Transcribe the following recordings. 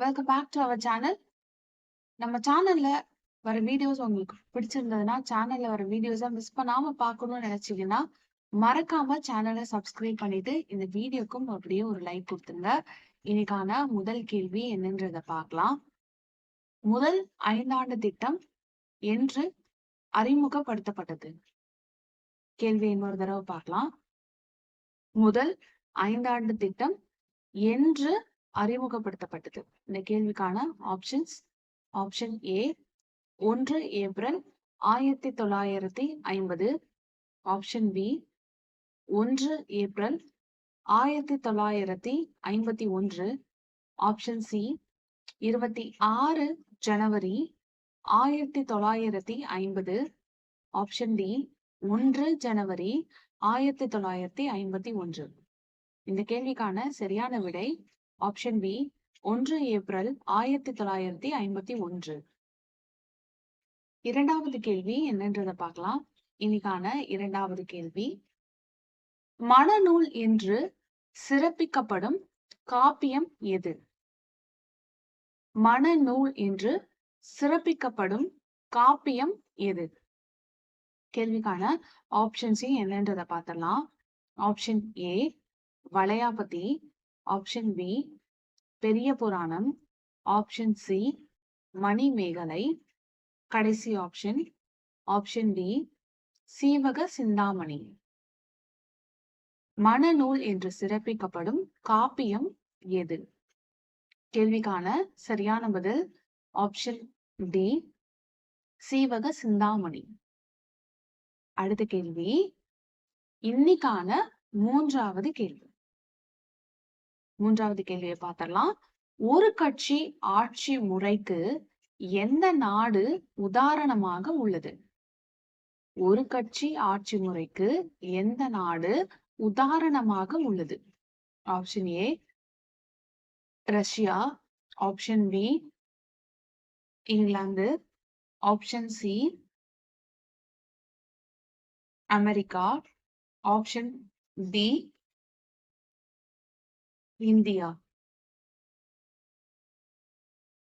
Welcome back to our channel நம்ம சேனல்ல வர வீடியோஸ் உங்களுக்கு பிடிச்சிருந்ததுன்னா சேனல்ல வர வீடியோஸை மிஸ் பண்ணாம பார்க்கணும்னு நினைச்சீங்கன்னா மறக்காம சேனலை சப்ஸ்கிரைப் பண்ணிட்டு இந்த வீடியோக்கும் அப்படியே ஒரு லைக் கொடுத்துருங்க. இன்னைக்கான முதல் கேள்வி என்னன்றத பார்க்கலாம். முதல் ஐந்தாண்டு திட்டம் என்று அறிமுகப்படுத்தப்பட்டது. கேள்வி இன்னொரு தடவை பார்க்கலாம். முதல் ஐந்தாண்டு திட்டம் என்று அறிமுகப்படுத்தப்பட்டது. இந்த கேள்விக்கான ஆப்ஷன்ஸ் ஆப்ஷன் ஏ ஒன்று ஏப்ரல் ஆயிரத்தி தொள்ளாயிரத்தி ஐம்பது. ஆப்ஷன் பி ஒன்று ஏப்ரல் ஆயிரத்தி தொள்ளாயிரத்தி ஐம்பத்தி ஒன்று. ஆப்ஷன் சி இருபத்தி ஆறு ஜனவரி ஆயிரத்தி தொள்ளாயிரத்தி ஐம்பது. ஆப்ஷன் டி ஒன்று ஜனவரி ஆயிரத்தி தொள்ளாயிரத்தி ஐம்பத்தி ஒன்று. இந்த கேள்விக்கான சரியான விடை ஆப்ஷன் பி ஒன்று ஏப்ரல் ஆயிரத்தி தொள்ளாயிரத்தி ஐம்பத்தி ஒன்று. இரண்டாவது கேள்வி என்னன்றதை பார்க்கலாம். இன்னைக்கான இரண்டாவது கேள்வி மனநூல் என்று சிறப்பிக்கப்படும் காப்பியம் எது? மனநூல் என்று சிறப்பிக்கப்படும் காப்பியம் எது? கேள்விக்கான ஆப்ஷன்ஸ் என்னன்றதை பார்த்தலாம் option A Valayapathi. Option B Periya Puranam. Option C Manimekalai. கடைசி option option D Seevaka Chintamani. மனநூல் என்று சிறப்பிக்கப்படும் காப்பியம் எது? கேள்விக்கான சரியான பதில் ஆப்ஷன் டி சீவக சிந்தாமணி. அடுத்த கேள்வி இன்னைக்கான மூன்றாவது கேள்வி. மூன்றாவது கேள்வியை பார்த்தரலாம் ஒரு கட்சி ஆட்சி முறைக்கு எந்த நாடு உதாரணமாக உள்ளது? ஒரு கட்சி ஆட்சி முறைக்கு எந்த நாடு உதாரணமாக உள்ளது? Option A Russia option B England option C America option D India.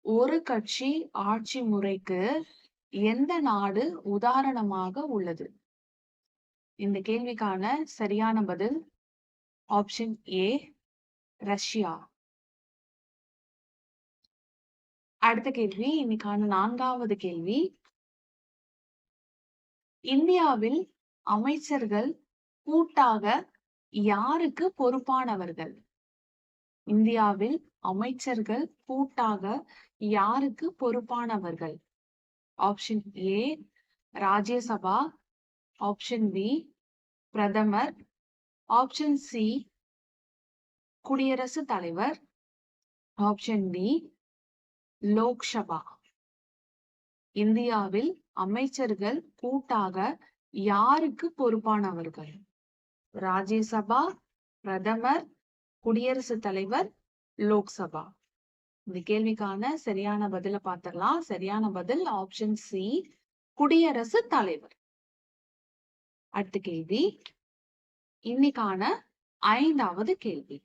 ஒரு கட்சி ஆட்சி முறைக்கு எந்த நாடு உதாரணமாக உள்ளது? இந்த கேள்விக்கான சரியான பதில் ஆப்ஷன் ஏ ரஷ்யா. அடுத்த கேள்வி இன்னைக்கான நான்காவது கேள்வி. இந்தியாவில் அமைச்சர்கள் கூட்டாக யாருக்கு பொறுப்பானவர்கள்? இந்தியாவில் அமைச்சர்கள் கூட்டாக யாருக்கு பொறுப்பானவர்கள்? Option A Rajya Sabha. Option B பிரதமர். ஆப்ஷன் சி குடியரசுத் தலைவர். Option D Lok Sabha. இந்தியாவில் அமைச்சர்கள் கூட்டாக யாருக்கு பொறுப்பானவர்கள்? ராஜ்யசபா பிரதமர் குடியரசுத் தலைவர் லோக்சபா. இந்த கேள்விக்கான சரியான பதில பார்த்திடலாம். சரியான பதில் ஆப்ஷன் சி குடியரசுத் தலைவர். அடுத்த கேள்வி. இன்னைக்கான ஐந்தாவது கேள்வி.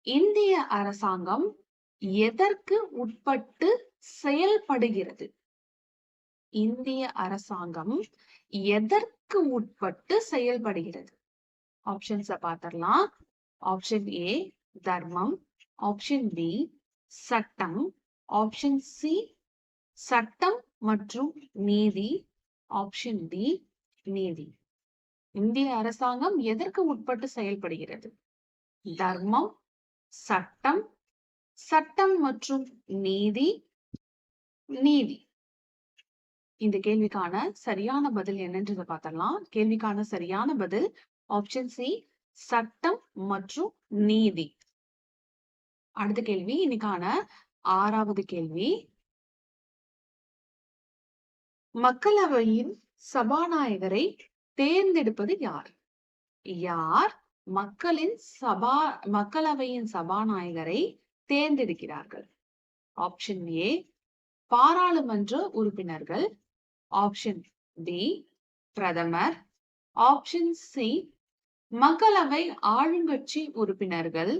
இந்திய அரசாங்கம் எதற்கு உட்பட்டு செயல்படுகிறது? இந்திய அரசாங்கம் எதற்கு உட்பட்டு செயல்படுகிறது? ஆப்ஷன்ஸ பாத்திரலாம். ஆப்ஷன் ஏ தர்மம். ஆப்ஷன் பி சட்டம். ஆப்ஷன் சி சட்டம் மற்றும் நீதி. ஆப்ஷன் டி நீதி. இந்திய அரசாங்கம் எதற்கு உட்பட்டு செயல்படுகிறது? தர்மம் சட்டம் சட்டம் மற்றும் நீதி நீதி. இந்த கேள்விக்கான சரியான பதில் என்னன்றதை பார்த்தலாம் கேள்விக்கான சரியான பதில் ஆப்ஷன் சி சட்டம் மற்றும் நீதி. அடுத்த கேள்வி இன்னைக்கான ஆறாவது கேள்வி. மக்களவையின் சபாநாயகரை தேர்ந்தெடுப்பது யார்? யார் மக்களின் சபா மக்களவையின் சபாநாயகரை தேர்ந்தெடுக்கிறார்கள்? ஆப்ஷன் ஏ பாராளுமன்ற உறுப்பினர்கள். ஆப்ஷன் டி பிரதமர். ஆப்ஷன் சி மக்களவை ஆளுங்கட்சி உறுப்பினர்கள்.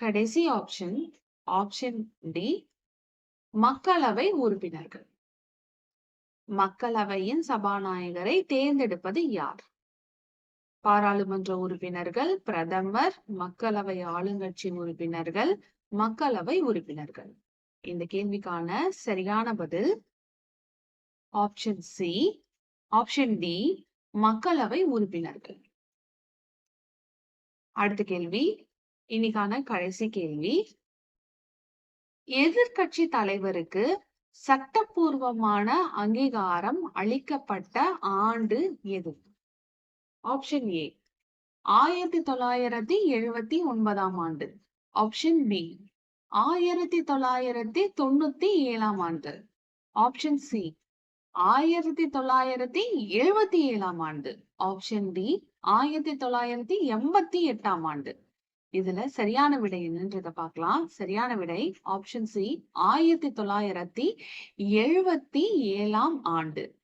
கடைசி ஆப்ஷன் ஆப்ஷன் டி மக்களவை உறுப்பினர்கள். மக்களவையின் சபாநாயகரை தேர்ந்தெடுப்பது யார்? பாராளுமன்ற உறுப்பினர்கள் பிரதமர் மக்களவை ஆளுங்கட்சி உறுப்பினர்கள் மக்களவை உறுப்பினர்கள். இந்த கேள்விக்கான சரியான பதில் ஆப்ஷன் சி ஆப்ஷன் டி மக்களவை உறுப்பினர்கள். அடுத்த கேள்வி. இன்னைக்கான கடைசி கேள்வி. எதிர்கட்சி தலைவருக்கு சட்டப்பூர்வமான அங்கீகாரம் அளிக்கப்பட்ட ஆண்டு எது? ஆப்ஷன் ஏ ஆயிரத்தி தொள்ளாயிரத்தி எழுபத்தி ஒன்பதாம் ஆண்டு. ஆப்ஷன் பி ஆயிரத்தி தொள்ளாயிரத்தி தொண்ணூத்தி ஏழாம் ஆண்டு. ஆப்ஷன் சி ஆயிரத்தி தொள்ளாயிரத்தி எழுபத்தி ஏழாம் ஆண்டு. ஆப்ஷன் டி ஆயிரத்தி தொள்ளாயிரத்தி எண்பத்தி எட்டாம் ஆண்டு. இதுல சரியான விடை என்னன்றத பார்க்கலாம். சரியான விடை ஆப்ஷன் சி ஆயிரத்தி தொள்ளாயிரத்தி எழுபத்தி ஏழாம் ஆண்டு.